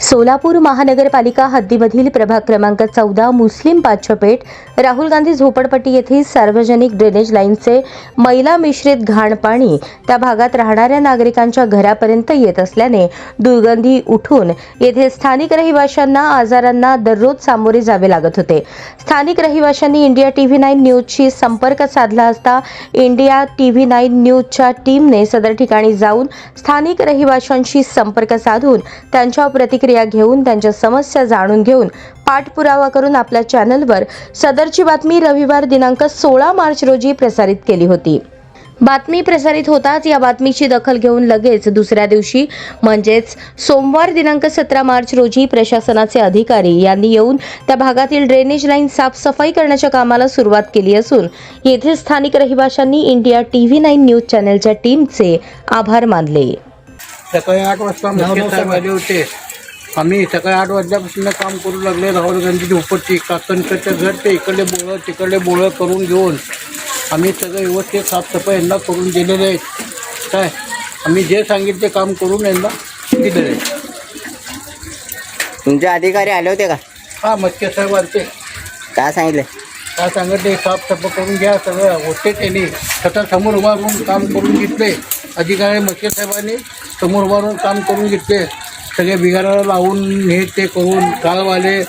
Solapur महानगरपालिका हद्दीमधील प्रभाग क्रमांक चौदा मुस्लिम पाचपेठ राहुल गांधी झोपडपट्टी येथील सार्वजनिक ड्रेनेज लाईनचे मैला मिश्रित घाण पाणी त्या भागात राहणाऱ्या नागरिकांच्या घरापर्यंत येत असल्याने दुर्गंधी उठून येथे स्थानिक रहिवाशांना आजारांना दररोज सामोरे जावे लागत होते. स्थानिक रहिवाशांनी इंडिया टीव्ही नाईन न्यूजशी संपर्क साधला असता इंडिया टीव्ही नाईन न्यूजच्या टीमने सदर ठिकाणी जाऊन स्थानिक रहिवाशांशी संपर्क साधून त्यांच्या प्रतिक्रिया घेऊन त्यांच्या समस्या जाणून घेऊन पाठपुरावा करून आपल्या चॅनलवर सदरची बातमी रविवार दिनांक सोळा मार्च रोजी प्रसारित केली होती. बातमी प्रसारित होताच या बातमीची दखल घेऊन लगेच दुसऱ्या दिवशी म्हणजेच सोमवार दिनांक सतरा मार्च रोजी प्रशासनाचे अधिकारी यांनी येऊन त्या भागातील ड्रेनेज लाईन साफसफाई करण्याच्या कामाला सुरुवात केली असून येथील स्थानिक रहिवाशांनी इंडिया टीव्ही नाईन न्यूज चॅनलच्या टीमचे आभार मानले. सकाळी आठ वाजता मुख्य साहेब आले होते. आम्ही सकाळी आठ वाजल्यापासून काम करू लागले. राहुल गांधीची उपटची काकणकडचं घर ते इकडले बोळं तिकडले बोळं करून घेऊन आम्ही सगळं व्यवस्थित साफसफाई यांना करून दिलेले आहेत. काय? आम्ही जे सांगितले ते काम करून यांना दिलेले आहे तुमचे अधिकारी आले होते का? हा मत्स्य साहेब आलते. काय सांगितले? काय सांगितले? साफसफाई करून घ्या सगळं होते त्यांनी स्वतः समोर उभारून काम करून घेतले. अधिकारी मत्स्य साहेबांनी समोर उभारून काम करून घेतले. सगळे बिगाराला लावून हे ते करून गाळवाले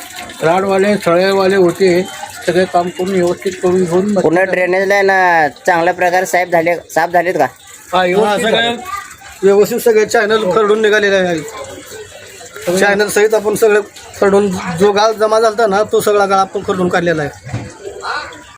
राडवाले सळेवाले होते. सगळे काम करून व्यवस्थित करून घेऊन पूर्ण ड्रेनेज लाईन चांगल्या प्रकारे साहेब झाले साफ झालेत का? हा व्यवस्थित झालं. व्यवस्थित सगळे चॅनल खरडून निघालेले आहे चॅनल सहित आपण सगळं खरडून जो गाळ जमा झाला ना तो सगळा गाळ आपण खरडून काढलेला आहे.